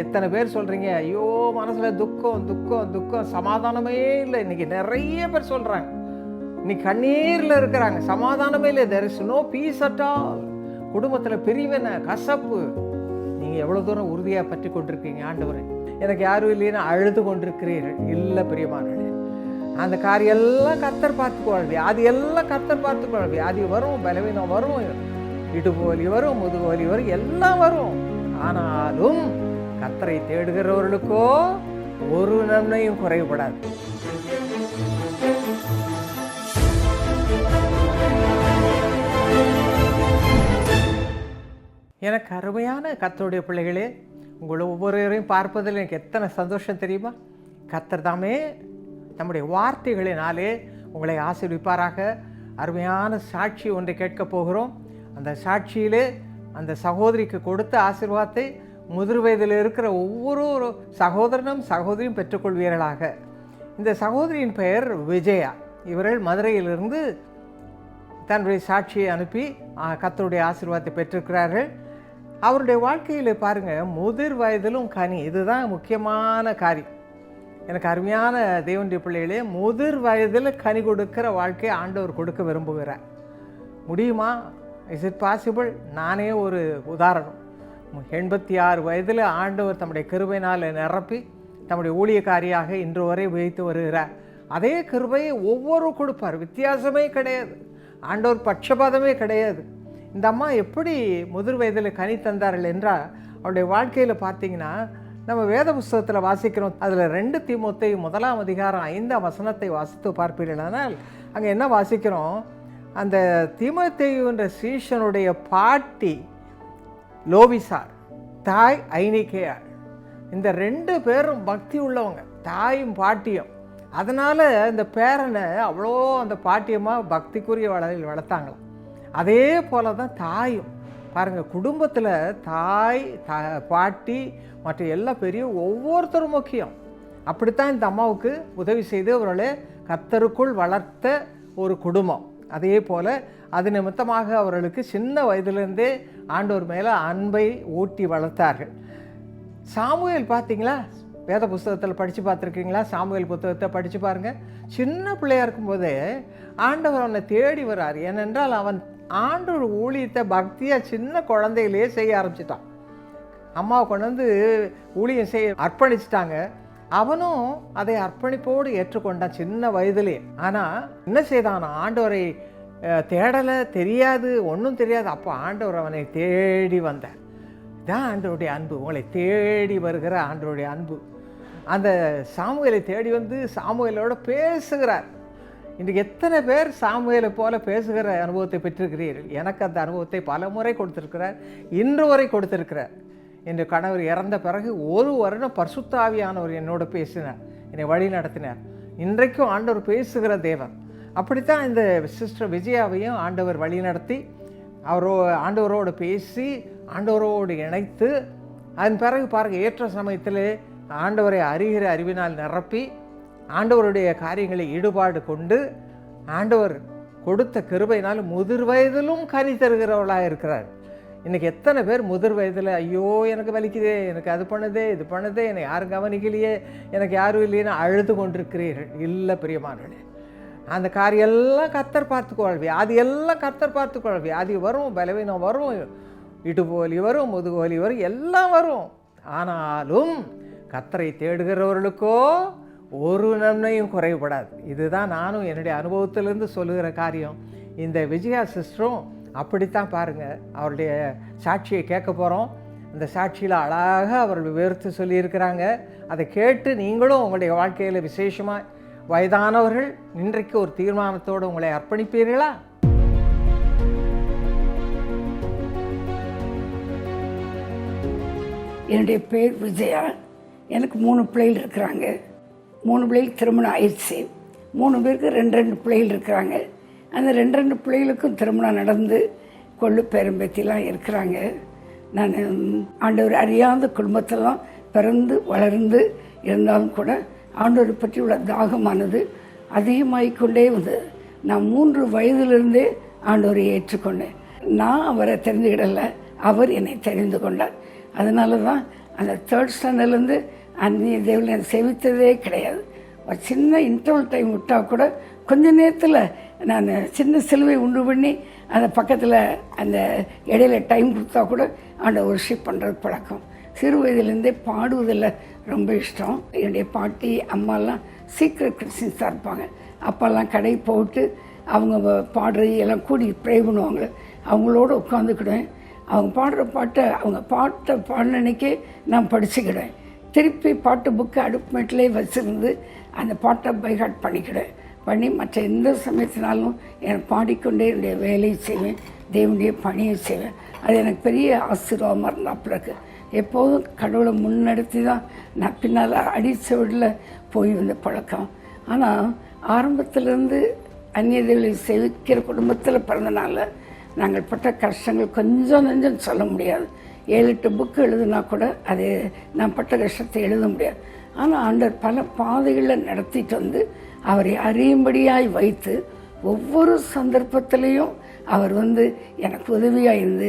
எத்தனை பேர் சொல்கிறீங்க ஐயோ மனசில் துக்கம் துக்கம் துக்கம். சமாதானமே இல்லை. இன்னைக்கு நிறைய பேர் சொல்கிறாங்க இன்னைக்கு கண்ணீரில் இருக்கிறாங்க. சமாதானமே இல்லை. There is no peace at all குடும்பத்தில் பிரிவினை கசப்பு. நீங்கள் எவ்வளோ தூரம் உறுதியாக பற்றி கொண்டிருக்கீங்க ஆண்டவரே? எனக்கு யாரும் இல்லைன்னு அழுது கொண்டிருக்கிறீர்கள். இல்லை பிரியமானே அந்த காரியம் எல்லாம் கத்தர் பார்த்துக்குவாள் அது எல்லாம் கத்தர் பார்த்துக்குவாள் அது வரும் பலவீனம் வரும் இடுப்பு வலி வரும் முதுகு வலி வரும் எல்லாம் வரும். ஆனாலும் கத்தரை தேடுகிறவர்களுக்கோ ஒரு நன்மையும் குறைபடாது எனக்கு அருமையான கத்தருடைய பிள்ளைகளே உங்களை ஒவ்வொருவரையும் பார்ப்பதில் எனக்கு எத்தனை சந்தோஷம் தெரியுமா? கத்தர் தாமே நம்முடைய வார்த்தைகளினாலே உங்களை ஆசீர்விப்பாராக. அருமையான சாட்சி ஒன்றை கேட்கப் போகிறோம். அந்த சாட்சியிலே அந்த சகோதரிக்கு கொடுத்த ஆசீர்வாதத்தை முதிர் வயதில் இருக்கிற ஒவ்வொரு சகோதரனும் சகோதரியும் பெற்றுக்கொள்வீர்களாக. இந்த சகோதரியின் பெயர் விஜயா. இவர்கள் மதுரையிலிருந்து தன்னுடைய சாட்சியை அனுப்பி கத்தருடைய ஆசீர்வாதத்தை பெற்றிருக்கிறார்கள். அவருடைய வாழ்க்கையில் பாருங்கள் முதிர் வயதிலும் கனி இதுதான் முக்கியமான காரியம். எனக்கு அருமையான தேவனுடைய பிள்ளைகளே முதிர் வயதில் கனி கொடுக்கிற வாழ்க்கையை ஆண்டவர் கொடுக்க விரும்புகிறார். முடியுமா? இஸ் இட் பாசிபிள் நானே ஒரு உதாரணம். எண்பத்தி ஆறு வயதில் ஆண்டவர் தம்முடைய கிருபையினால் நிரப்பி தம்முடைய ஊழியக்காரியாக இன்று வரை உயர்த்து வருகிறார். அதே கிருபையை ஒவ்வொரு கொடுப்பார். வித்தியாசமே கிடையாது. ஆண்டவர் பட்சபாதமே கிடையாது. இந்த அம்மா எப்படி முதிர் வயதில் கனி தந்தார்கள் என்றால் அவருடைய வாழ்க்கையில் பார்த்தீங்கன்னா நம்ம வேத புஸ்தகத்தில் வாசிக்கிறோம். அதில் ரெண்டு தீமோத்தை முதலாம் அதிகாரம் ஐந்தாம் வசனத்தை வாசித்து பார்ப்பீர்களானால் அங்கே என்ன வாசிக்கிறோம்? அந்த தீமோத்தேயு என்ற சீஷனுடைய பாட்டி லோபிசார் தாய் ஐனிகேயார் இந்த ரெண்டு பேரும் பக்தி உள்ளவங்க தாயும் பாட்டியும். அதனால் இந்த பேரனை அவ்வளோ அந்த பாட்டியமாக பக்திக்குரிய வளரில் வளர்த்தாங்களாம். அதே போல தான் தாயும். பாருங்கள் குடும்பத்தில் தாய் த பாட்டி மற்ற எல்லா பெரிய ஒவ்வொருத்தரும் முக்கியம். அப்படித்தான் இந்த அம்மாவுக்கு உதவி செய்து அவர்களை கத்தருக்குள் வளர்த்த ஒரு குடும்பம். அதே போல் அது நிமித்தமாக அவர்களுக்கு சின்ன வயதிலிருந்தே ஆண்டோர் மேலே அன்பை ஊட்டி வளர்த்தார்கள். சாமுவேல் பார்த்தீங்களா? வேத புஸ்தகத்தில் படித்து பார்த்துருக்கீங்களா? சாமுவேல் புத்தகத்தை படித்து பாருங்கள் சின்ன பிள்ளையாக இருக்கும்போதே ஆண்டவர் அவனை தேடி வர்றார். ஏனென்றால் அவன் ஆண்டோர் ஊழியத்தை பக்தியாக சின்ன குழந்தையிலேயே செய்ய ஆரம்பிச்சிட்டான். அம்மாவை கொண்டு வந்து ஊழியம் செய்ய அர்ப்பணிச்சிட்டாங்க. அவனும் அதை அர்ப்பணிப்போடு ஏற்றுக்கொண்டான் சின்ன வயதிலே. ஆனால் என்ன செய்தான்? ஆண்டவரை தேடலை தெரியாது ஒன்றும் தெரியாது. அப்போ ஆண்டவர் அவனை தேடி வந்தார். இதான் ஆண்டவருடைய அன்பு. உங்களை தேடி வருகிற ஆண்டவருடைய அன்பு. அந்த சாமுவேலை தேடி வந்து சாமுவேலோட பேசுகிறார். இன்றைக்கு எத்தனை பேர் சாமுவேலை போல பேசுகிற அனுபவத்தை பெற்றிருக்கிறீர்கள்? எனக்கு அந்த அனுபவத்தை பல முறை கொடுத்திருக்கிறார். இன்று வரை கொடுத்திருக்கிறார். என்று கணவர் இறந்த பிறகு ஒரு வருடம் பர்சுத்தாவியானவர் என்னோட பேசினார். என்னை வழி நடத்தினார். இன்றைக்கும் ஆண்டவர் பேசுகிற தேவன். அப்படித்தான் இந்த சிஸ்டர் விஜயாவையும் ஆண்டவர் வழி நடத்தி அவரோ ஆண்டவரோடு பேசி ஆண்டவரோடு இணைத்து அதன் பிறகு பாருங்கள் ஏற்ற சமயத்தில் ஆண்டவரை அறிகிற அறிவினால் நிரப்பி ஆண்டவருடைய காரியங்களை ஈடுபாடு கொண்டு ஆண்டவர் கொடுத்த கிருபையினால் முதிர் வயதிலும் கனி தருகிறவளாக இருக்கிறார். இன்றைக்கி எத்தனை பேர் முதிர் வயதில் ஐயோ எனக்கு வலிக்குதே எனக்கு அது பண்ணுதே இது பண்ணுதே என்னை யாரும் கவனிக்கலையே எனக்கு யாரும் இல்லைன்னு அழுது கொண்டிருக்கிறீர்கள். இல்லை பிரியமானவர்களே. அந்த காரியம் எல்லாம் கத்தர் கொள்வி அது எல்லாம் கத்தர் கொள்ளவி அது வரும் பலவீனம் வரும் இடுப்பு வலி வரும் முதுகு வலி வரும் எல்லாம் வரும். ஆனாலும் கத்தரை தேடுகிறவர்களுக்கோ ஒரு நன்மையும் குறைபடாது இதுதான் நானும் என்னுடைய அனுபவத்திலேருந்து சொல்லுகிற காரியம். இந்த விஜயா சிஸ்டரும் அப்படித்தான் பாருங்கள் அவருடைய சாட்சியை கேட்க போகிறோம் அந்த சாட்சியில் அழகாக அவர்கள் விவரித்து சொல்லியிருக்கிறாங்க. அதை கேட்டு நீங்களும் உங்களுடைய வாழ்க்கையில் விசேஷமாக வயதானவர்கள் இன்றைக்கு ஒரு தீர்மானத்தோடு உங்களை அர்ப்பணிப்பீர்களா? என்னுடைய பேர் விஜயா. எனக்கு மூணு பிள்ளைகள் இருக்கிறாங்க. மூணு பிள்ளைகள் திருமணம் ஆயிடுச்சு. மூணு பேருக்கு ரெண்டு ரெண்டு பிள்ளைகள் இருக்கிறாங்க. அந்த ரெண்டு ரெண்டு பிள்ளைகளுக்கும் திருமணம் நடந்து கொள்ளு பேரம்பேத்திலாம் இருக்கிறாங்க. நான் ஆண்டவர் அறியாத குடும்பத்தெல்லாம் பிறந்து வளர்ந்து இருந்தாலும் கூட ஆண்டோரை பற்றி உள்ள தாகமானது அதிகமாகிக்கொண்டே வந்தது நான் மூன்று வயதிலிருந்தே ஆண்டோரை ஏற்றுக்கொண்டேன். நான் அவரை தெரிஞ்சுக்கிடலை அவர் என்னை தெரிந்து கொண்டார். அதனால தான் அந்த தேர்ட் ஸ்டாண்டர்ட்லேருந்து அந்நிய தேவனை சேவித்ததே கிடையாது. ஒரு சின்ன இன்டர்வல் டைம் விட்டால் கூட கொஞ்ச நேரத்தில் நான் சின்ன சிலுவை உண்டு பண்ணி அந்த பக்கத்தில் அந்த இடையில டைம் கொடுத்தா கூட அந்த ஒர்ஷிப் பண்ணுறது பழக்கம். சிறு வயதுலேருந்தே பாடுவதில் ரொம்ப இஷ்டம். என்னுடைய பாட்டி அம்மாலாம் சீக்கிரம் கிறிஸ்டின்ஸாக இருப்பாங்க. அப்போல்லாம் கடை போட்டு அவங்க பாடுறது எல்லாம் கூடி ப்ரே பண்ணுவாங்க. அவங்களோட உட்காந்துக்கிடுவேன். அவங்க பாடுற பாட்டை அவங்க பாட்டை பாடினன்னைக்கே நான் படிச்சுக்கிடுவேன். திருப்பி பாட்டு புக்கு அடுப்புமேட்டிலே வச்சுருந்து அந்த பாட்டை பைஹாட் பண்ணிக்கிடுவேன். பண்ணி மற்ற எந்த சமயத்தினாலும் எனக்கு பாடிக்கொண்டே என்னுடைய வேலையை செய்வேன். தேவனுடைய பணியை செய்வேன். அது எனக்கு பெரிய ஆசீர்வாதமாக இருந்தால் பிறகு எப்போதும் கடவுளை முன்னெடுத்து தான் நான் பின்னால் அடிச்சவடில் போய் வந்த பழக்கம். ஆனால் ஆரம்பத்திலேருந்து அந்நிய தேவலை செவிக்கிற குடும்பத்தில் பிறந்தனால நாங்கள் பட்ட கஷ்டங்கள் கொஞ்சம் நெஞ்சம் சொல்ல முடியாது. ஏழு எட்டு புக்கு எழுதுனா கூட அது நான் பட்ட கஷ்டத்தை எழுத முடியாது. ஆனால் ஆண்டர் பல பாதைகளில் நடத்திட்டு வந்து அவரை அறியும்படியாய் வைத்து ஒவ்வொரு சந்தர்ப்பத்திலையும் அவர் வந்து எனக்கு உதவியாக இருந்து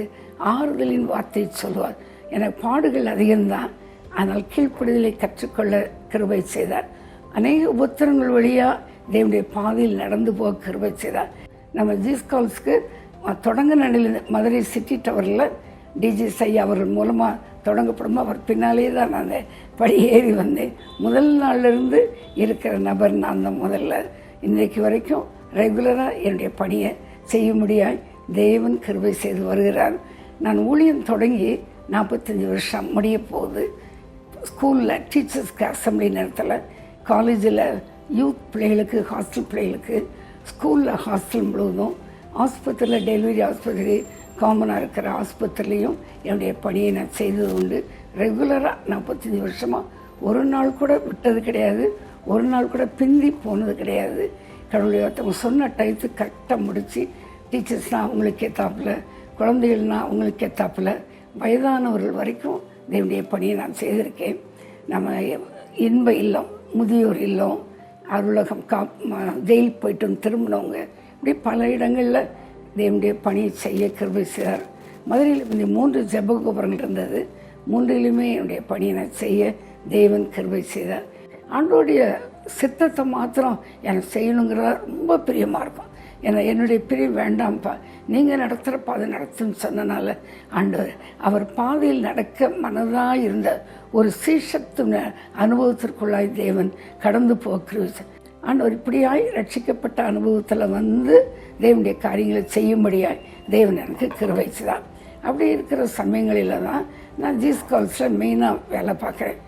ஆறுதலின் வார்த்தை சொல்லுவார். எனக்கு பாடுகள் அதிகம்தான். ஆனால் கீழ்ப்படுதலை கற்றுக்கொள்ள கிருபை செய்தார். அநேக உபத்திரங்கள் வழியாக தேவனுடைய பாதையில் நடந்து போக கிருபை செய்தார். நம்ம ஜீஸ்கால்ஸ்க்கு தொடங்க நிலையில் மதுரை சிட்டி டவரில் டிஜி சை அவர்கள் மூலமாக தொடங்கப்படும். அவர் பின்னாலே தான் நான் அந்த படி ஏறி வந்தேன். முதல் நாள்லேருந்து இருக்கிற நபர் நான் தான் முதல்ல. இன்றைக்கு வரைக்கும் ரெகுலராக என்னுடைய பணியை செய்ய முடியாய். தேவன் கிருபை செய்து வருகிறார். நான் ஊழியம் தொடங்கி நாற்பத்தஞ்சு வருஷம் முடிய போகுது. ஸ்கூலில் டீச்சர்ஸ்க்கு அசம்பிளி நேரத்தில் காலேஜில் யூத் பிள்ளைகளுக்கு ஹாஸ்டல் பிள்ளைகளுக்கு ஸ்கூலில் ஹாஸ்டல் முழுவதும் ஆஸ்பத்திரியில் டெலிவரி ஆஸ்பத்திரி காமனாக இருக்கிற ஆஸ்பத்திரிலையும் என்னுடைய பணியை நான் செய்தது உண்டு. ரெகுலராக நாற்பத்தஞ்சு வருஷமாக ஒரு நாள் கூட விட்டது கிடையாது. ஒரு நாள் கூட பிந்தி போனது கிடையாது. கடவுளுடைய ஒருத்தவங்க சொன்ன டயத்துக்கு கரெக்டாக முடித்து டீச்சர்ஸ்னால் அவங்களுக்கு ஏற்றாப்புல குழந்தைகள்னா அவங்களுக்கு ஏற்றாப்புல வயதானவர்கள் வரைக்கும் தேவனுடைய பணியை நான் செய்திருக்கேன். நம்ம இன்ப இல்லம் முதியோர் இல்லம் அருளகம் கா ஜெயில் போயிட்டு திரும்பினவங்க இப்படி பல இடங்களில் தேவனுடைய பணியை செய்ய கிருபை செய்தார். மதுரையில் இந்த மூன்று ஜெப கோபுரங்கள் இருந்தது. மூன்றிலுமே என்னுடைய பணியை நான் செய்ய தேவன் கிருபை செய்தார். ஆண்டோடைய சித்தத்தை மாத்திரம் எனக்கு செய்யணுங்கிறத ரொம்ப பிரியமாக இருக்கும். ஏன்னா என்னுடைய பிரிவு வேண்டாம்ப்பா நீங்கள் நடத்துகிற பாதை நடத்துன்னு சொன்னனால ஆண்டவர் அவர் பாதையில் நடக்க மனதாக இருந்த ஒரு சீஷத்து அனுபவத்திற்குள்ளாய் தேவன் கடந்து போக்குறது ஆண்டவர் இப்படியாய் ரட்சிக்கப்பட்ட அனுபவத்தில் வந்து தேவனுடைய காரியங்களை செய்யும்படியாய் தேவன் எனக்கு கிருவைச்சுதான் அப்படி இருக்கிற சமயங்களில் தான் நான் ஜீஸ் கால்ஸில் மெயினாக வேலை பார்க்குறேன்.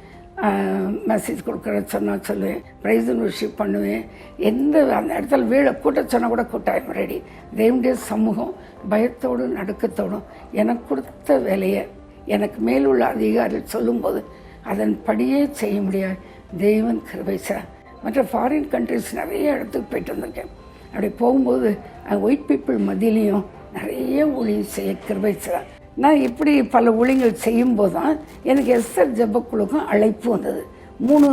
மெசேஜ் கொடுக்குற சொன்னால் சொல்லுவேன் ப்ரைஸ் ஒர்ஷிப் பண்ணுவேன். எந்த அந்த இடத்துல வீழ கூட்ட சொன்னால் கூட கூட்டாயம் ரெடி தேவனுடைய சமூகம் பயத்தோடும் நடுக்கத்தோடும் எனக்கு கொடுத்த வேலையை எனக்கு மேலுள்ள அதிகாரிகள் சொல்லும்போது அதன்படியே செய்ய முடியாது. தெய்வன் கிருபை சார். மற்ற ஃபாரின் கண்ட்ரிஸ் நிறைய இடத்துக்கு போயிட்டு வந்திருக்கேன். அப்படி போகும்போது ஒயிட் பீப்புள் மதியிலையும் நிறைய ஊழியம் செய்ய கிருபை சார். நான் இப்படி பல ஊழியங்கள் செய்யும்போது தான் எனக்கு எஸ்ஆர் ஜபக்குழுக்கும் அழைப்பு வந்தது. மூணு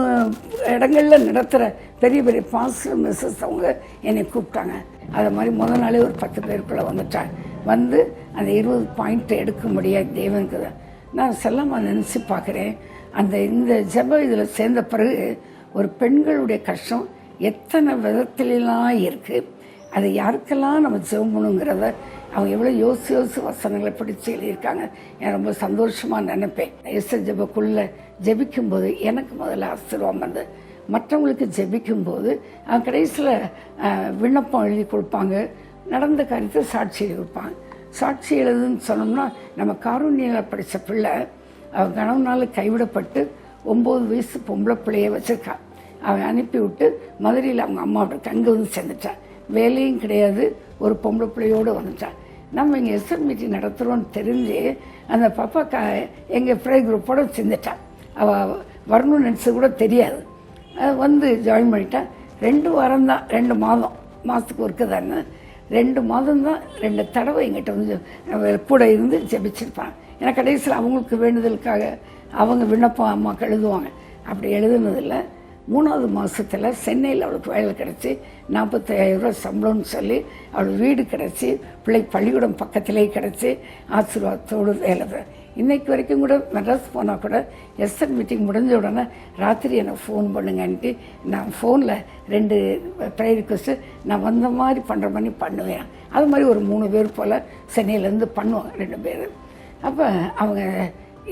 இடங்களில் நடத்துகிற பெரிய பெரிய பாஸ்டர் மிஸ்ஸஸ் அவங்க என்னை கூப்பிட்டாங்க. அது மாதிரி முதல் நாளே ஒரு பத்து பேருக்குள்ளே வந்துட்டாங்க. வந்து அந்த இருபது பாயிண்ட் எடுக்க முடியாது தேவனுக்கு தான் நான் செல்லமாக நினச்சி பார்க்குறேன். அந்த இந்த ஜெப இதில் சேர்ந்த பிறகு ஒரு பெண்களுடைய கஷ்டம் எத்தனை விதத்திலலாம் இருக்குது அது யாருக்கெல்லாம் நம்ம ஜெபம் பண்ணுங்கிறத அவங்க எவ்வளோ யோசி யோசு வசனங்களை படித்து எழுதியிருக்காங்க. நான் ரொம்ப சந்தோஷமாக நினைப்பேன். எஸ் ஜபக்குள்ளே ஜெபிக்கும்போது எனக்கு முதல்ல ஆசீர்வாதம் வந்து மற்றவங்களுக்கு ஜெபிக்கும்போது அவங்க கடைசியில் விண்ணப்பம் எழுதி கொடுப்பாங்க. நடந்த காரியத்தை சாட்சி எழுதி கொடுப்பாங்க. சாட்சி எழுதுன்னு சொன்னோம்னா நம்ம காரூணியில் படித்த பிள்ளை அவன் கணவனால் கைவிடப்பட்டு ஒம்பது வயசு பொம்பளை பிள்ளைய வச்சுருக்கான் அவன் அனுப்பி விட்டு மதுரையில் அவங்க அம்மாவோட தங்க வந்து சேர்ந்துட்டான் வேலையும் கிடையாது. ஒரு பொம்பளை பிள்ளையோடு வந்துட்டான் நம்ம இங்கே எஸ்எல் மீட்டிங் நடத்துகிறோன்னு தெரிஞ்சு அந்த பாப்பா க எங்கள் ப்ரே குரூப்போட சேர்ந்துட்டான் அவள் வரணும்னு நினச்சது கூட தெரியாது. அது வந்து ஜாயின் பண்ணிட்டான் ரெண்டு வாரம் தான் ரெண்டு மாதம் மாதத்துக்கு ஒர்க்கு தானே ரெண்டு மாதம் தான் ரெண்டு தடவை எங்கிட்ட வந்து கூட இருந்து ஜெபிச்சிருப்பான் ஏன்னா கடைசியில் அவங்களுக்கு வேண்டுதலுக்காக அவங்க விண்ணப்பம் அம்மாவுக்கு எழுதுவாங்க. அப்படி எழுதுனதில்லை. மூணாவது மாதத்தில் சென்னையில் அவளுக்கு வேலை கிடச்சி நாற்பத்தாயிரம் ரூபா சம்பளம்னு சொல்லி அவள் வீடு கிடச்சி பிள்ளை பள்ளிக்கூடம் பக்கத்திலே கிடச்சி ஆசீர்வாதத்தோடு வேலை இன்றைக்கு வரைக்கும் கூட மெட்ராஸ் போனால் கூட எஸ்என் மீட்டிங் முடிஞ்ச உடனே ராத்திரி எனக்கு ஃபோன் பண்ணுங்கன்ட்டு நான் ஃபோனில் ரெண்டு ப்ரேயர் ரிக்வஸ்ட்டு நான் வந்த மாதிரி பண்ணுற மாதிரி பண்ணுவேன். அது மாதிரி ஒரு மூணு பேர் போல் சென்னையிலேருந்து பண்ணுவாங்க ரெண்டு பேர். அப்போ அவங்க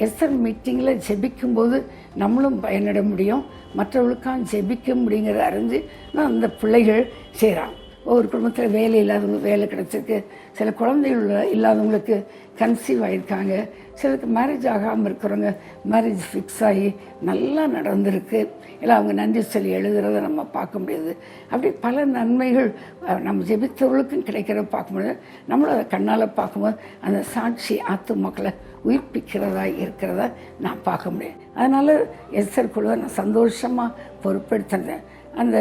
எஸ்என் மீட்டிங்கில் ஜெபிக்கும்போது நம்மளும் பயனிட முடியும். மற்றவர்களுக்காக ஜெபிக்க முடியுங்கிறத அறிஞ்சு நான் அந்த பிள்ளைகள் செய்கிறாங்க ஒவ்வொரு குடும்பத்தில் வேலை இல்லாதவங்க வேலை கிடச்சிருக்கு. சில குழந்தைகள் இல்லாதவங்களுக்கு கன்சீவ் ஆகியிருக்காங்க சிலருக்கு மேரேஜ் ஆகாமல் இருக்கிறவங்க மேரேஜ் ஃபிக்ஸ் ஆகி நல்லா நடந்திருக்கு. இல்லை அவங்க நன்றி சொல்லி எழுதுறத நம்ம பார்க்க முடியுது. அப்படி பல நன்மைகள் நம்ம ஜெபித்தவர்களுக்கும் கிடைக்கிறத பார்க்க முடியாது. நம்மளும் அதை கண்ணால் பார்க்கும்போது அந்த சாட்சி ஆத்து மக்களை உயிர்ப்பிக்கிறதா இருக்கிறத நான் பார்க்க முடியும். அதனால் எஸ்ஆர் குழுவை நான் சந்தோஷமாக பொறுப்பெடுத்திருந்தேன். அந்த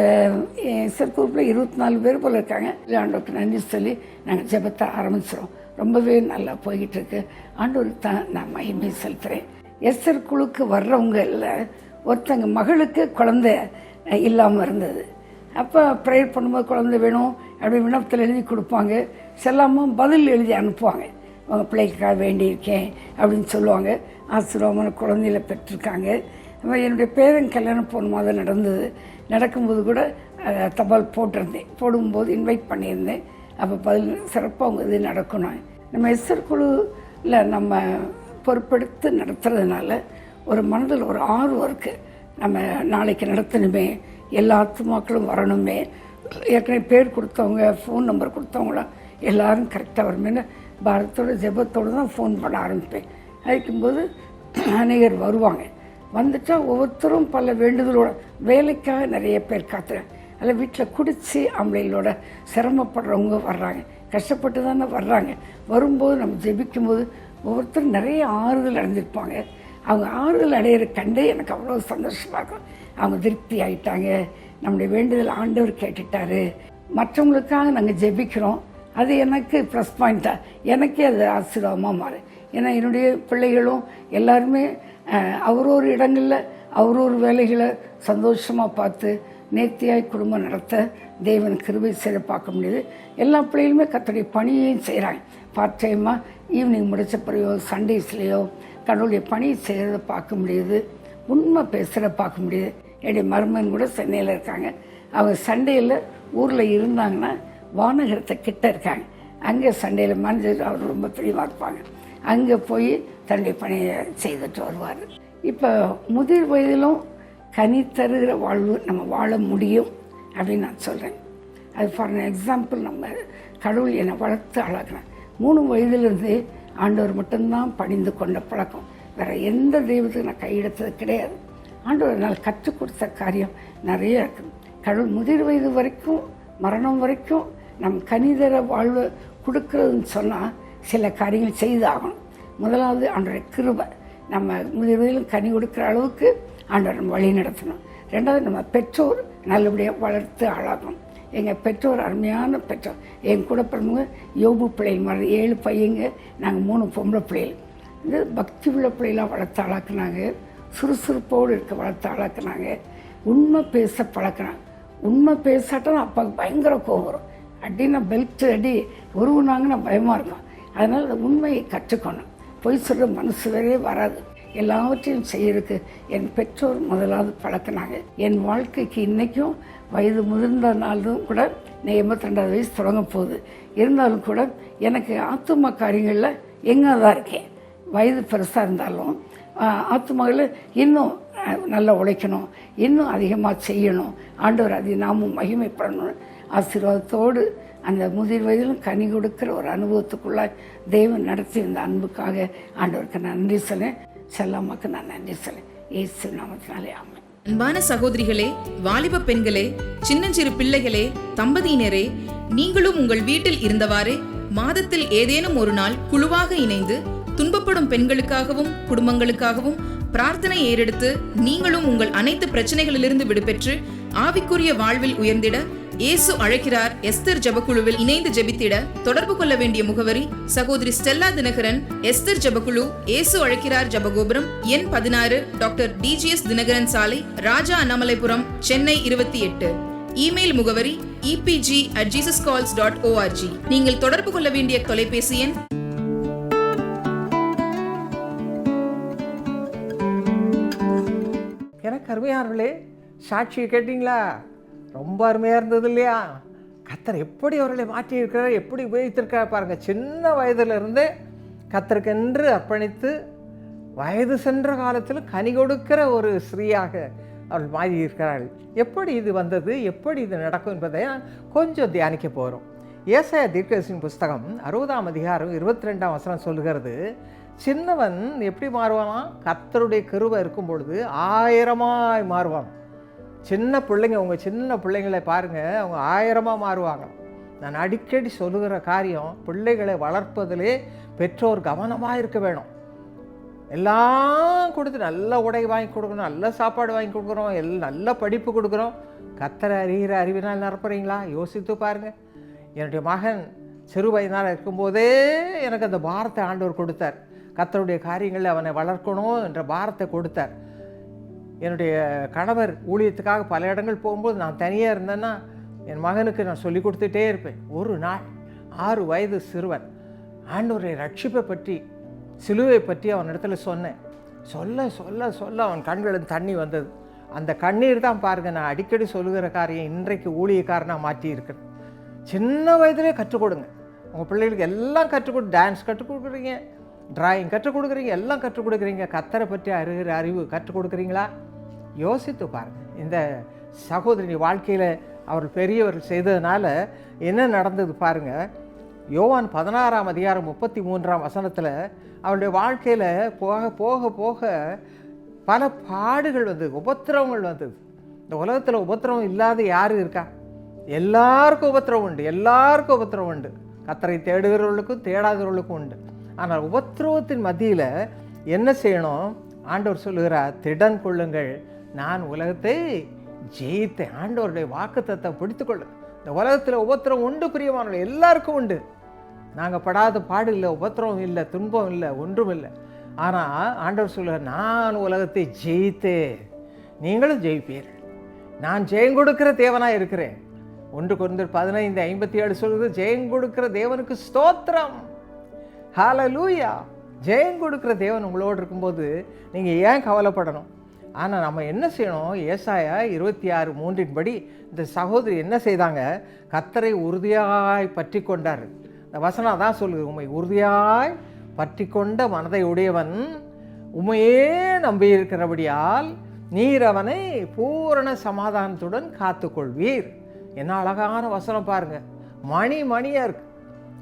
எஸ்ஆர் குரூப்பில் இருபத்தி நாலு பேர் போல் இருக்காங்க. ஆண்டவருக்கு நன்றி சொல்லி நாங்கள் ஜபத்தை ஆரம்பிச்சிடும் ரொம்பவே நல்லா போய்கிட்டு இருக்கு தான் நான் மகிமை செலுத்துகிறேன் எஸ்ஆர் குழுக்கு இல்லை ஒருத்தங்க மகளுக்கு குழந்தை இல்லாமல் இருந்தது. அப்போ ப்ரேயர் பண்ணும்போது குழந்தை வேணும் அப்படி விண்ணப்பத்தில் எழுதி கொடுப்பாங்க. செல்லாமல் பதில் எழுதி அனுப்புவாங்க. உங்கள் பிள்ளைக்காக வேண்டியிருக்கேன் அப்படின்னு சொல்லுவாங்க. ஆசீர்வாதமான குழந்தையில பெற்றிருக்காங்க. என்னுடைய பேரன் கல்யாணம் போன மாதம் நடந்தது. நடக்கும்போது கூட தபால் போட்டிருந்தேன். போடும்போது இன்வைட் பண்ணியிருந்தேன். அப்போ பதில் சிறப்பாக அவங்க இது நடக்கணும் நம்ம எஸ்ஆர் குழுவில் நம்ம பொறுப்பெடுத்து நடத்துறதுனால ஒரு மனதில் ஒரு ஆர்வம் இருக்குது நம்ம நாளைக்கு நடத்தணுமே. எல்லா மக்களும் வரணுமே. ஏற்கனவே பேர் கொடுத்தவங்க ஃபோன் நம்பர் கொடுத்தவங்களாம் எல்லாரும் கரெக்டாக வருமேன்னு பாரத்தோட ஜெபத்தோடு தான் ஃபோன் பண்ண ஆரம்பிப்பேன். அழைக்கும்போது அநேகர் வருவாங்க. வந்துட்டா ஒவ்வொருத்தரும் பல வேண்டுதலோட வேலைக்காக நிறைய பேர் காத்துறாங்க. அதில் வீட்டில் குடித்து ஆம்பளைகளோட சிரமப்படுறவங்க வர்றாங்க. கஷ்டப்பட்டு தானே வர்றாங்க. வரும்போது நம்ம ஜெபிக்கும்போது ஒவ்வொருத்தரும் நிறைய ஆறுதல் அடைஞ்சிருப்பாங்க. அவங்க ஆறுதல் அடையிற கண்டே எனக்கு அவ்வளோ சந்தோஷமாக இருக்கும். அவங்க திருப்தி ஆகிட்டாங்க நம்முடைய வேண்டுதல் ஆண்டவர் கேட்டுட்டாரு. மற்றவங்களுக்காக நாங்கள் ஜெபிக்கிறோம். அது எனக்கு ப்ளஸ் பாயிண்ட்டாக எனக்கே அது ஆசீர்வாதமாக மாறும் ஏன்னா என்னுடைய பிள்ளைகளும் எல்லாருமே அஹ், அவரொரு இடங்களில் அவரொரு வேலைகளை சந்தோஷமாக பார்த்து நேர்த்தியாய் குடும்பம் நடத்த தேவன் கிருபை செய்ய பார்க்க முடியுது. எல்லா பிள்ளைகளுமே கத்தோடைய பணியையும் செய்கிறாங்க பார்ட் டைமாக ஈவினிங் முடித்த பிறகு சண்டேஸ்லேயோ கடவுளுடைய பணி செய்கிறத பார்க்க முடியுது. உண்மை பேசுகிறத பார்க்க முடியுது. என்னுடைய மருமன் கூட சென்னையில் இருக்காங்க. அவங்க சண்டேயில் ஊரில் இருந்தாங்கன்னா வானகரத்தை கிட்ட இருக்காங்க. அங்கே சண்டையில் மேனேஜர் அவர் ரொம்ப தெளிவாக இருப்பாங்க. அங்கே போய் தன்னுடைய பணியை செய்துட்டு வருவார். இப்போ முதிர் வயதிலும் கனி தருகிற வாழ்வு நம்ம வாழ முடியும் அப்படின்னு நான் சொல்கிறேன் அது ஃபார் எக்ஸாம்பிள் நம்ம கடவுள் என்னை வளர்த்து அழகிறேன் மூணு வயதிலிருந்து ஆண்டவர் மட்டும்தான் பணிந்து கொண்ட பழக்கம். வேறு எந்த தெய்வத்துக்கு நான் கையெடுத்தது கிடையாது. ஆண்டவர் என்னால் கற்றுக் கொடுத்த காரியம் நிறைய இருக்குது கடவுள் முதிர் வயது வரைக்கும் மரணம் வரைக்கும் நம் கனிதர வாழ்வு கொடுக்கறதுன்னு சொன்னால் சில காரியங்கள் செய்தாகணும். முதலாவது ஆண்டோடைய கிருபை. நம்ம முதலும் கனி கொடுக்குற அளவுக்கு ஆண்டவர் நம்ம வழி நடத்தணும். ரெண்டாவது நம்ம பெற்றோர் நல்லபடியாக வளர்த்து ஆளாகணும். எங்கள் பெற்றோர் அருமையான பெற்றோர். என் கூட பிறந்தவங்க யோபு பிள்ளைகள் மாதிரி ஏழு பையங்க நாங்கள் மூணு பொம்பளை பிள்ளைகள். இது பக்தி உள்ள பிள்ளைகளாக வளர்த்து ஆளாக்குனாங்க. சுறுசுறுப்போடு இருக்க வளர்த்து ஆளாக்குனாங்க. உண்மை பேச பழக்கினாங்க. உண்மை பேசாட்டும் அப்பாவுக்கு பயங்கர கோபம் வரும். அப்படின்னு பெல்ட் அடி உருவுனாங்கன்னா பயமாக இருக்கும். அதனால் அந்த உண்மையை கற்றுக்கணும். பொய் சொல்கிற மனசு வரே வராது. எல்லாவற்றையும் செய்யறதுக்கு என் பெற்றோர் முதலாவது பழக்கினாங்க. என் வாழ்க்கைக்கு இன்றைக்கும் வயது முதிர்ந்த நாளும் கூட நான் எண்பத்தி ரெண்டாவது வயசு தொடங்க போகுது. இருந்தாலும் கூட எனக்கு ஆத்தும காரியங்களில் எங்கே தான் இருக்கேன். வயது பெருசாக இருந்தாலும் ஆத்மாவில் இன்னும் நல்லா உழைக்கணும். இன்னும் அதிகமாக செய்யணும். ஆண்டவர் அதை நாமும் மகிமைப்படணும். ஆசீர்வாதத்தோடு அந்த முதிர் வயதிலும் கனி கொடுக்கிற ஒரு அனுபவத்துக்குள்ளாய் தெய்வம் நடத்தி இந்த அன்புக்காக ஆண்டவருக்கு நான் நன்றி சொல்லேன் செல்லம்மாக்கு நான் நன்றி சொல்லேன் ஏசு நாமத்தினாலே ஆமென். அன்பான சகோதரிகளே வாலிப பெண்களே சின்னஞ்சிறு பிள்ளைகளே தம்பதியினரே நீங்களும் உங்கள் வீட்டில் இருந்தவாறே மாதத்தில் ஏதேனும் ஒரு நாள் குழுவாக இணைந்து துன்பப்படும் பெண்களுக்காகவும் குடும்பங்களுக்காகவும் பிரார்த்தனை ஏறெடுத்து நீங்களும் உங்கள் அனைத்து பிரச்சனைகளிலிருந்து விடுபெற்று ஆவிக்குரிய வாழ்வில் உயர்ந்திட இயேசு அழைக்கிறார் எஸ்தர் ஜபக்குழுவில் இணைந்து ஜெபித்திட தொடர்பு கொள்ள வேண்டிய முகவரி சகோதரி ஸ்டெல்லா தினகரன் எஸ்தர் ஜபக்குழு இயேசு அழைக்கிறார் ஜபகோபுரம் எண் பதினாறு டாக்டர் டிஜிஎஸ் தினகரன் சாலை ராஜா அண்ணாமலைபுரம் சென்னை இருபத்தி எட்டு. இமெயில் முகவரி EBG at Jesus calls dot ORG நீங்கள் தொடர்பு கொள்ள வேண்டிய தொலைபேசி எண் அருமையானவர்களே சாட்சியை கேட்டிங்களா? ரொம்ப அருமையாக இருந்தது இல்லையா? கத்தர் எப்படி அவர்களை மாற்றி இருக்கிறார் எப்படி உபயோகித்திருக்கார் பாருங்கள் சின்ன வயதிலிருந்தே கத்தருக்கென்று அர்ப்பணித்து வயது சென்ற காலத்தில் கனி கொடுக்கிற ஒரு ஸ்ரீயாக அவள் மாறி இருக்கிறார்கள் எப்படி இது வந்தது எப்படி இது நடக்கும் என்பதை கொஞ்சம் தியானிக்க போகிறோம் ஏசாய தீர்க்கதரிசியின் புஸ்தகம் அறுபதாம் அதிகாரம் இருபத்தி ரெண்டாம் வசனம் சொல்லுகிறது சின்னவன் எப்படி மாறுவானா கத்தருடைய கருவை இருக்கும் பொழுது ஆயிரமாய் மாறுவான். சின்ன பிள்ளைங்க உங்கள் சின்ன பிள்ளைங்களை பாருங்கள் அவங்க ஆயிரமாக மாறுவாங்க. நான் அடிக்கடி சொல்லுகிற காரியம் பிள்ளைகளை வளர்ப்பதிலே பெற்றோர் கவனமாக இருக்க வேணும். எல்லாம் கொடுத்து நல்ல உடை வாங்கி கொடுக்கணும் நல்ல சாப்பாடு வாங்கி கொடுக்குறோம் எல் நல்ல படிப்பு கொடுக்குறோம் கத்தரை அறிகிற அறிவினால் நிரப்புறீங்களா யோசித்து பாருங்கள் என்னுடைய மகன் சிறு வயதினால் இருக்கும்போதே எனக்கு அந்த பாரத்தை ஆண்டவர் கொடுத்தார். கத்தருடைய காரியங்களில் அவனை வளர்க்கணும் என்ற பாரத்தை கொடுத்தார். என்னுடைய கணவர் ஊழியத்துக்காக பல இடங்கள் போகும்போது நான் தனியாக இருந்தேன்னா என் மகனுக்கு நான் சொல்லி கொடுத்துட்டே இருப்பேன். ஒரு நாள் ஆறு வயது சிறுவன் ஆண்டவருடைய ரட்சிப்பை பற்றி சிலுவை பற்றி அவன் இடத்துல சொன்னேன். சொல்ல சொல்ல சொல்ல அவன் கண்களில் தண்ணி வந்தது. அந்த கண்ணீர் தான் பாருங்கள் நான் அடிக்கடி சொல்லுகிற காரியம் இன்றைக்கு ஊழியக்காரனாக மாற்றி இருக்கிறது சின்ன வயதிலே கற்றுக் கொடுங்க. உங்கள் பிள்ளைகளுக்கு எல்லாம் கற்றுக் கொடு டான்ஸ் கற்றுக் கொடுக்குறீங்க. டிராயிங் கற்றுக் கொடுக்குறீங்க எல்லாம் கற்றுக் கொடுக்குறீங்க. கத்தரை பற்றி அறிகிற அறிவு கற்றுக் கொடுக்குறீங்களா? யோசித்து பாருங்கள் இந்த சகோதரி வாழ்க்கையில் அவர் பெரியவர் செய்ததுனால என்ன நடந்தது பாருங்கள் யோவான் பதினாறாம் அதிகாரம் முப்பத்தி மூன்றாம் வசனத்தில் அவருடைய வாழ்க்கையில் போக போக போக பல பாடுகள் வந்தது உபத்திரவங்கள் வந்தது. இந்த உலகத்தில் உபத்திரவம் இல்லாத யார் இருக்கா? எல்லாருக்கும் உபத்திரவம் உண்டு எல்லாருக்கும் உபத்திரவம் உண்டு. கத்தரை தேடுகிறவர்களுக்கும் தேடாதவர்களுக்கும் உண்டு. ஆனால் உபத்திரவத்தின் மத்தியில் என்ன செய்யணும்? ஆண்டவர் சொல்லுகிறார் திடன் கொள்ளுங்கள். நான் உலகத்தை ஜெயித்தேன். ஆண்டவருடைய வாக்குத்தத்தை பிடித்துக்கொள்ளு இந்த உலகத்தில் உபத்திரம் உண்டு பிரியமானவர்கள் எல்லாருக்கும் உண்டு. நாங்கள் படாத பாடு இல்லை உபத்திரம் இல்லை துன்பம் இல்லை ஒன்றும் இல்லை. ஆனால் ஆண்டவர் சொல்லுவார் நான் உலகத்தை ஜெயித்தேன். நீங்களும் ஜெயிப்பீர்கள். நான் ஜெயம் கொடுக்கிற தேவனாக இருக்கிறேன். ஒன்று கொண்டு பதினைந்து ஐம்பத்தி ஏழு சொல்கிறது ஜெயம் கொடுக்கிற தேவனுக்கு ஸ்தோத்திரம். ஹalleluya. ஜெயம் கொடுக்குற தேவன் உங்களோடு இருக்கும்போது நீங்கள் ஏன் கவலைப்படணும்? ஆனால் நம்ம என்ன செய்யணும்? ஏசாயா இருபத்தி ஆறு மூன்றின்படி இந்த சகோதரி என்ன செய்தாங்க? கத்தரை உறுதியாய் பற்றி கொண்டார் இந்த வசனம் தான் சொல்லுது உண்மை உறுதியாய் பற்றி கொண்ட மனதை உடையவன் உமையே நம்பியிருக்கிறபடியால் நீர் அவனை பூரண சமாதானத்துடன் காத்துக்கொள்வீர். என்ன அழகான வசனம் பாருங்கள் மணி மணியாக இருக்குது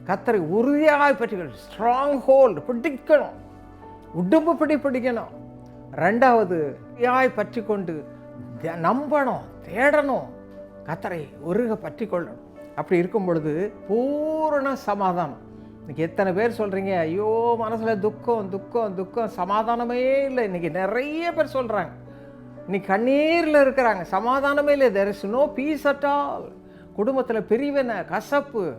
கத்தரை உறுதியாக பற்றிக்கணும். ஸ்ட்ராங் ஹோல்டு பிடிக்கணும். உடும்பு பிடி பிடிக்கணும். ரெண்டாவது உறுதியாய் பற்றி கொண்டு த- நம்பணும் தேடணும். கத்தரை ஒருக பற்றி கொள்ளணும் அப்படி இருக்கும் பொழுது பூரண சமாதானம். இன்னைக்கு எத்தனை பேர் சொல்கிறீங்க ஐயோ மனசில் துக்கம் துக்கம் துக்கம். சமாதானமே இல்லை. இன்னைக்கு நிறைய பேர் சொல்கிறாங்க இன்னைக்கு கண்ணீரில் இருக்கிறாங்க. சமாதானமே இல்லை. There is no peace at all குடும்பத்தில் பிரிவினை கசப்பு.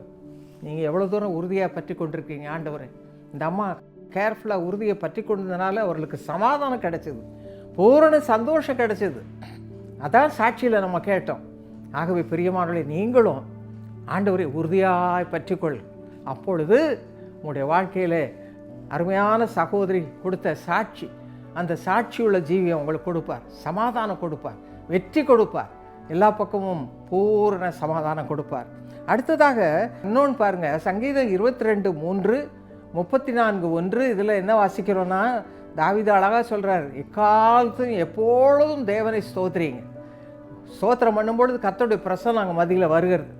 நீங்கள் எவ்வளோ தூரம் உறுதியாக பற்றி கொண்டிருக்கீங்க ஆண்டவரே? இந்த அம்மா கேர்ஃபுல்லாக உறுதியை பற்றி கொண்டதுனால அவர்களுக்கு சமாதானம் கிடைச்சிது. பூரண சந்தோஷம் கிடைச்சிது. அதான் சாட்சியில் நம்ம கேட்டோம். ஆகவே பிரியமானவர்களே நீங்களும் ஆண்டவரை உறுதியாய் பற்றிக்கொள். அப்பொழுது உங்களுடைய வாழ்க்கையில் அருமையான சகோதரி கொடுத்த சாட்சி அந்த சாட்சியுள்ள ஜீவியை உங்களுக்கு கொடுப்பார். சமாதானம் கொடுப்பார். வெற்றி கொடுப்பார். எல்லா பக்கமும் பூரண சமாதானம் கொடுப்பார். அடுத்ததாக இன்னொன்று பாருங்க சங்கீதம் இருபத்தி ரெண்டு மூன்று முப்பத்தி நான்கு ஒன்று இதில் என்ன வாசிக்கிறோன்னா தாவிதா அழகாக சொல்கிறார் எக்காலத்தையும் எப்பொழுதும் தேவனை ஸ்தோத்திரிங்க ஸ்தோத்திரம் பண்ணும்பொழுது கத்தோடைய பிரசனம் அங்கே மதியில் வருகிறது.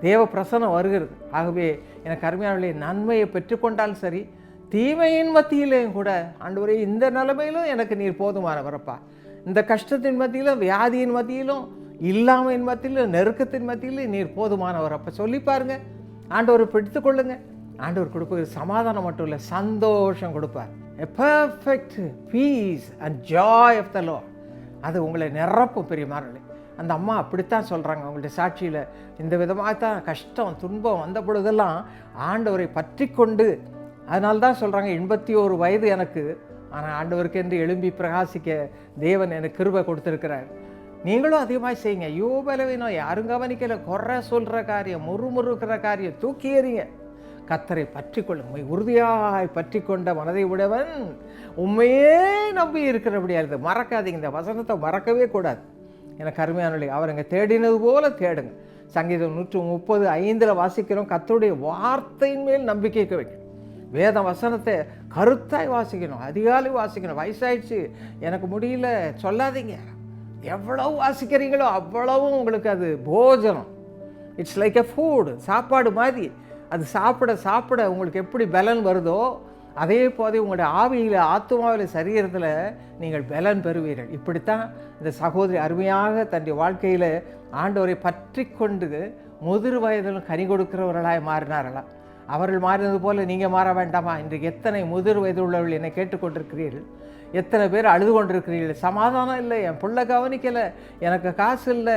தேவ பிரசனம் வருகிறது. ஆகவே எனக்கு அருமையானவர்களே நன்மையை பெற்றுக்கொண்டாலும் சரி தீமையின் மத்தியிலேயும் கூட ஆண்டு இந்த நிலைமையிலும் எனக்கு நீர் போதுமானவரப்பா. இந்த கஷ்டத்தின் மத்தியிலும் வியாதியின் மத்தியிலும் இல்லாமையின் மத்தியில் நெருக்கத்தின் மத்தியில் நீர் போதுமானவர். அப்போ சொல்லி பாருங்க. ஆண்டவரை பிடித்து கொள்ளுங்க. ஆண்டவர் கொடுப்பது சமாதானம் மட்டும் இல்லை சந்தோஷம் கொடுப்பார். A perfect peace and joy of the Lord அது உங்களை நிரப்பும் பெரியமார்களே அந்த அம்மா அப்படித்தான் சொல்கிறாங்க அவங்களுடைய சாட்சியில் இந்த விதமாக தான் கஷ்டம் துன்பம் வந்த பொழுதெல்லாம் ஆண்டவரை பற்றி கொண்டு அதனால தான் சொல்கிறாங்க எண்பத்தி ஒரு வயது எனக்கு. ஆனால் ஆண்டவருக்கு என்று எழும்பி பிரகாசிக்க தேவன் எனக்கு கிருபை கொடுத்துருக்கிறார். நீங்களும் அதிகமாக செய்யுங்க. ஐயோ பலவீனம் யாரும் கவனிக்கலை. குறை சொல்கிற காரியம் முறுமுறுக்கிற காரியம் தூக்கி எறிங்க. கத்தரை பற்றி கொள்ளும் உறுதியாய் பற்றி கொண்ட மனதை உடையவன் உண்மையே நம்பி இருக்கிறபடியா இருக்குது மறக்காதீங்க இந்த வசனத்தை மறக்கவே கூடாது. எனக்கு அருமையான அவருங்க தேடினது போல தேடுங்க. சங்கீதம் நூற்று முப்பது ஐந்தில் வாசிக்கிறோம் கத்தருடைய வார்த்தையின் மேல் நம்பிக்கை வைக்கணும் வேத வசனத்தை கருத்தாய் வாசிக்கணும் அதிகாலை வாசிக்கணும். வயசாயிடுச்சு எனக்கு முடியல சொல்லாதீங்க. எவ்வளவு வாசிக்கிறீங்களோ அவ்வளவும் உங்களுக்கு அது போஜனம். இட்ஸ் லைக் எ ஃபுட் சாப்பாடு மாதிரி. அது சாப்பிட சாப்பிட உங்களுக்கு எப்படி பலன் வருதோ அதே போதே உங்களுடைய ஆவியில் ஆத்மாவில் சரீரத்தில் நீங்கள் பலன் பெறுவீர்கள். இப்படித்தான் இந்த சகோதரி அருமையாக தன்னுடைய வாழ்க்கையில் ஆண்டவரை பற்றி கொண்டு முதிர் வயதிலும் கனி கொடுக்கிறவர்களாய் மாறினார்களா? அவர்கள் மாறினது போல் நீங்கள் மாற வேண்டாமா? இன்றைக்கு எத்தனை முதிர் வயது உள்ளவர்கள் என்னை கேட்டுக்கொண்டிருக்கிறீர்கள் எத்தனை பேர் அழுது கொண்டிருக்கிறீர்கள்? சமாதானம் இல்லை என் பிள்ளை கவனிக்கலை எனக்கு காசு இல்லை.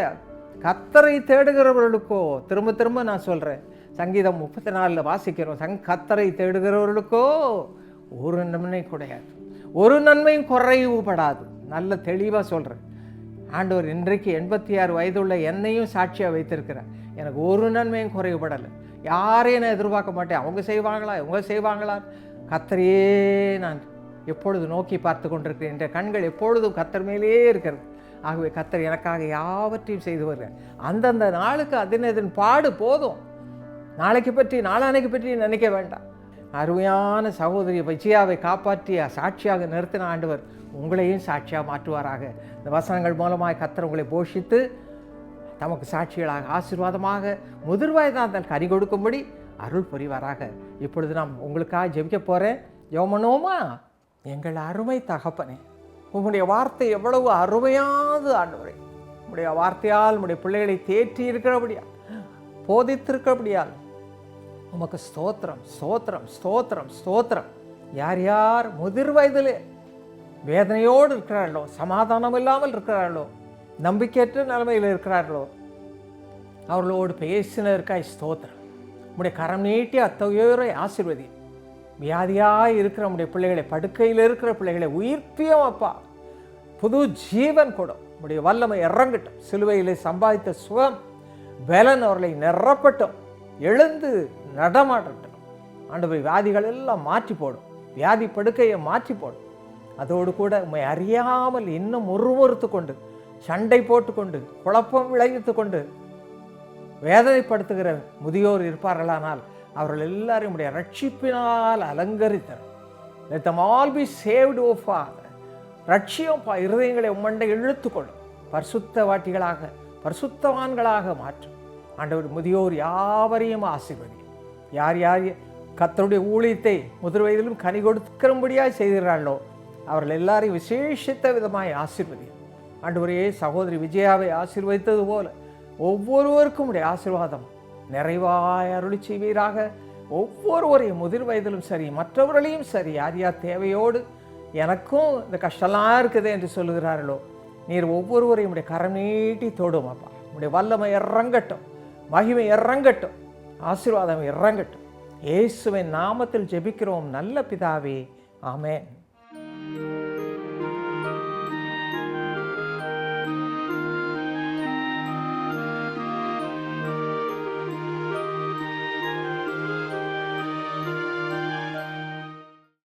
கத்தரை தேடுகிறவர்களுக்கோ திரும்ப திரும்ப நான் சொல்கிறேன் சங்கீதம் முப்பத்தி நாலில் வாசிக்கிறோம் சங் கத்தரை தேடுகிறவர்களுக்கோ ஒரு நன்மை கிடையாது. ஒரு நன்மையும் குறைவுபடாது. நல்ல தெளிவாக சொல்கிறேன் ஆண்டவர் இன்றைக்கு எண்பத்தி ஆறு வயதுள்ள என்னையும் சாட்சியாக வைத்திருக்கிறார். எனக்கு ஒரு நன்மையும் குறைவுபடலை. யாரையும் நான் எதிர்பார்க்க மாட்டேன். அவங்க செய்வாங்களா? இவங்க செய்வாங்களா? கத்தரையே நான் எப்பொழுது நோக்கி பார்த்து கொண்டிருக்கிறேன் என்ற கண்கள் எப்பொழுதும் கத்தர் மேலே இருக்கிறது. ஆகவே கத்தர் எனக்காக யாவற்றையும் செய்து வருகிறேன் அந்தந்த நாளுக்கு அதன் பாடு போதும். நாளைக்கு பற்றி நாளானைக்கு பற்றி நினைக்க வேண்டாம். அருமையான சகோதரி விஜயாவை காப்பாற்றிய சாட்சியாக நிறுத்தின ஆண்டவர் உங்களையும் சாட்சியாக மாற்றுவாராக. இந்த வசனங்கள் மூலமாக கத்தர் உங்களை போஷித்து தமக்கு சாட்சிகளாக ஆசீர்வாதமாக முதிர்வயதாந்தல் கறி கொடுக்கும்படி அருள் புரிவாராக. இப்பொழுது நாம் உங்களுக்காக ஜெபிக்க போகிறேன் யோமனோமா? எங்கள் அருமை தகப்பனே உங்களுடைய வார்த்தை எவ்வளவு அருமையானது ஆண்டவரே. உங்களுடைய வார்த்தையால் உங்களுடைய பிள்ளைகளை தேற்றி இருக்கிறபடியால் போதித்திருக்கிறபடியால் உமக்கு ஸ்தோத்திரம் ஸ்தோத்திரம் ஸ்தோத்திரம் ஸ்தோத்திரம். யார் யார் முதிர் வயதிலே வேதனையோடு இருக்கிறார்களோ சமாதானம் இல்லாமல் இருக்கிறார்களோ நம்பிக்கையற்ற நிலைமையில் இருக்கிறார்களோ அவர்களோடு பேசினதற்காய் ஸ்தோத்திரம். உடைய கரம் நீட்டி அத்தகையோரை ஆசிர்வதி வியாதியாக இருக்கிற நம்முடைய பிள்ளைகளை படுக்கையில் இருக்கிற பிள்ளைகளை உயிர்ப்பியும் அப்பா. புது ஜீவன் கூட உடைய வல்லமை இறங்கட்டும். சிலுவையிலே சம்பாதித்த சுகம் பலன் அவர்களை நிரப்பட்டும். எழுந்து நடமாடட்டும். ஆண்டவை வியாதிகள் எல்லாம் மாற்றி போடும். வியாதி படுக்கையை மாற்றி போடும். அதோடு கூட உண்மை அறியாமல் இன்னும் முறுமுறுத்து கொண்டு சண்டை போட்டுக்கொண்டு குழப்பம் விளைவித்து கொண்டு வேதனைப்படுத்துகிற முதியோர் இருப்பார்களானால் அவர்கள் எல்லாரும் உடைய ரட்சிப்பினால் அலங்கரித்தார் let them all be O father ரட்சியம் இருதயங்களை உம்மண்டை இழுத்துக்கொள்ளும். பரிசுத்த வாட்டிகளாக பரிசுத்தவான்களாக மாற்றும். ஆண்டவர் முதியோர் யாவரையும் ஆசிர்வதி யார் யார் கத்தருடைய ஊழியத்தை முதிர் வயதிலும் கனி கொடுக்கிறபடியாக செய்கிறார்களோ அவர்கள் எல்லாரையும் விசேஷித்த விதமாய் ஆசீர்வதி ஒரே சகோதரி விஜயாவை ஆசிர்வதித்தது போல ஒவ்வொருவருக்கும் உடைய ஆசீர்வாதம் நிறைவாய் அருளி செய்வீராக. ஒவ்வொருவரையும் முதிர் வயதிலும் சரி மற்றவர்களையும் சரி யார் யார் தேவையோடு எனக்கும் இந்த கஷ்டம்லாம் இருக்குது என்று சொல்லுகிறார்களோ நீர் ஒவ்வொருவரையும் உடைய கரம் நீட்டி தொடும் அப்பா. உடைய வல்லமை இறங்கட்டும் மகிமை இறங்கட்டும் ஆசீர்வாதம் இறங்கட்டும். இயேசுவின் நாமத்தில் ஜெபிக்கிறோம் நல்ல பிதாவே ஆமேன்.